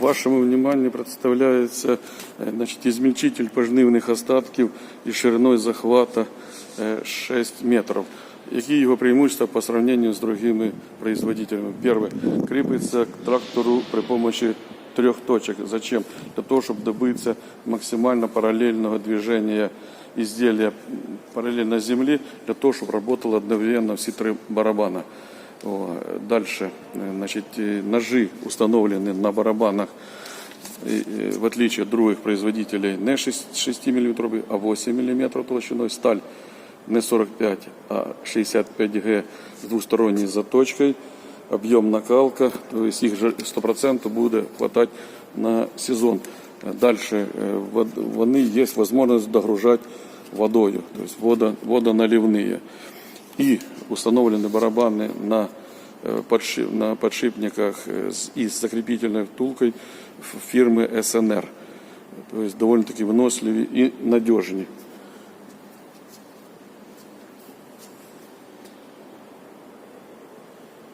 Вашому вниманию представляється е, значить, измельчитель пожнивних остатків із шириною захвата е, 6 метрів. Які його преимущества по сравнению з другими производителями? Перше, кріпиться к трактору при помощи трех точек. Зачем? Для того, чтобы добиться максимально параллельного движения изделия параллельно земле, для того, чтобы работало одновременно все три барабана. О, Дальше, э, значит, э, ножи установлены на барабанах, и, э, в отличие от других производителей, не 6, 6 мм, а 8 мм толщиной. Сталь не 45, а 65 Г с двусторонней заточкой. Объем накалка, то есть их же 100% буде хватать на сезон. Дальше э, вод- вони є можливість догружати водою, то есть водо, водоналивные. И установлены барабаны на, э, подши- на подшипниках э, и с закрепительной втулкой фирмы СНР. То есть довольно-таки выносливые и надежные.